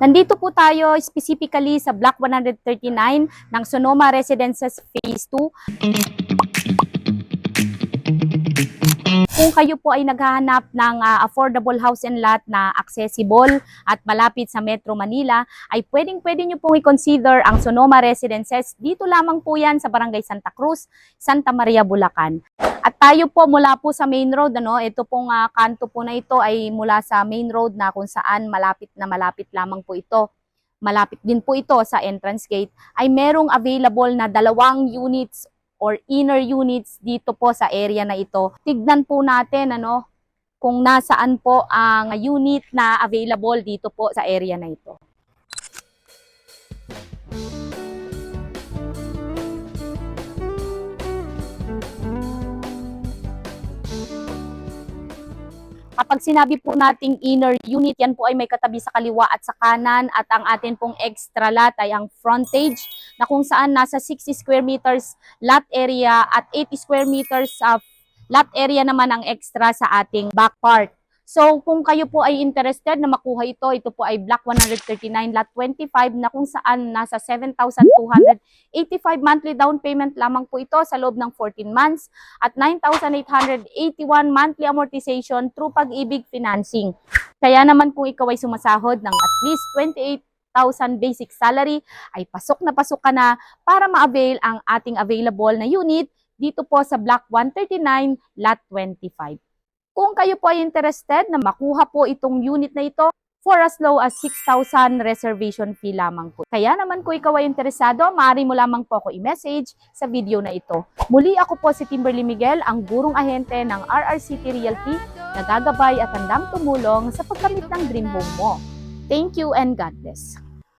Nandito po tayo specifically sa Block 139 ng Sonoma Residences Phase 2. Kung kayo po ay naghahanap ng ah, affordable house and lot na accessible at malapit sa Metro Manila, ay pwedeng-pwede nyo pong i-consider ang Sonoma Residences. Dito lamang po yan sa Barangay Santa Cruz, Santa Maria, Bulacan. Tayo po mula po sa main road, ano, ito pong ah, kanto po na ito ay mula sa main road na kung saan malapit na malapit lamang po ito. Malapit din po ito sa entrance gate ay merong available na dalawang units or inner units dito po sa area na ito. Tignan po natin ano kung nasaan po ang unit na available dito po sa area na ito. Kapag sinabi po nating inner unit, yan po ay may katabi sa kaliwa at sa kanan at ang atin pong extra lot ay ang frontage na kung saan nasa 60 square meters lot area at 80 square meters of lot area naman ang extra sa ating back part. So kung kayo po ay interested na makuha ito, ito po ay Block 139 lot 25 na kung saan nasa 7,285 monthly down payment lamang po ito sa loob ng 14 months at 9,881 monthly amortization through pag-ibig financing. Kaya naman kung ikaw ay sumasahod ng at least 28,000 basic salary, ay pasok na pasok ka na para ma-avail ang ating available na unit dito po sa Block 139, Lot 25. Kung kayo po ay interested na makuha po itong unit na ito, for as low as 6,000 reservation fee lamang po. Kaya naman kung ikaw ay interesado, maaari mo lamang po ako i-message sa video na ito. Muli ako po si Kimberly Miguel, ang gurong ahente ng RRCT Realty na gagabay at handang tumulong sa pagkamit ng dream home mo. Thank you and God bless.